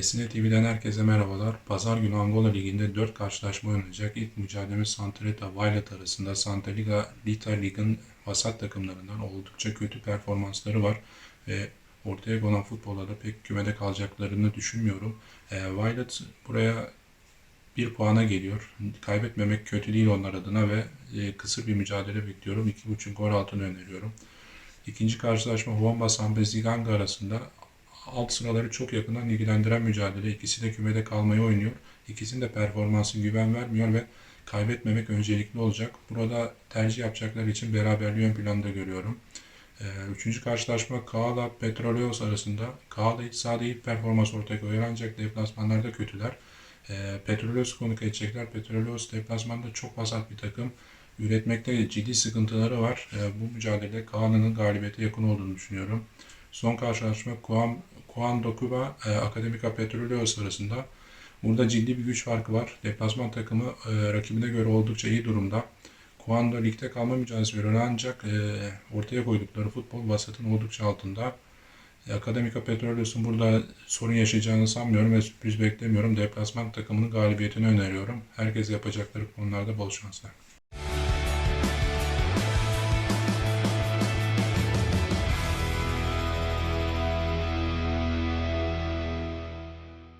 Desine TV'den herkese merhabalar. Pazar günü Angola Ligi'nde 4 karşılaşma oynanacak. İlk mücadelemiz Santreta Violet arasında. Santa Liga, Lita Lig'in vasat takımlarından oldukça kötü performansları var. Ve ortaya konan futbolda da pek kümede kalacaklarını düşünmüyorum. E, Violet buraya bir puana geliyor. Kaybetmemek kötü değil onlar adına ve e, kısır bir mücadele bekliyorum. 2.5 gol altını öneriyorum. İkinci karşılaşma Huamba Sambe Ziganga arasında alt sıraları çok yakından ilgilendiren mücadele. İkisi de kümede kalmayı oynuyor. İkisinin de performansı güven vermiyor ve kaybetmemek öncelikli olacak. Burada tercih yapacaklar için beraberliği ön planda görüyorum. Ee, Üçüncü karşılaşma Kaala Petroleos arasında. Kaala iç sahada iyi performans ortaya koyuyor ancak deplasmanlarda kötüler. Ee, Petroleos konuk edecekler. Petroleos deplasmanda çok vasat bir takım. Üretmekte ciddi sıkıntıları var. Ee, bu mücadelede Kaala'nın galibiyete yakın olduğunu düşünüyorum. Son karşılaşma Kuan Dokuba e, Akademika Petroleos arasında. Burada ciddi bir güç farkı var. Deplasman takımı e, rakibine göre oldukça iyi durumda. Kuan da ligde kalma mücadelesi veriyor ancak e, ortaya koydukları futbol vasatın oldukça altında. E, Akademika Petroleos'un burada sorun yaşayacağını sanmıyorum ve sürpriz beklemiyorum. Deplasman takımının galibiyetini öneriyorum. Herkese yapacakları konularda bol şanslar.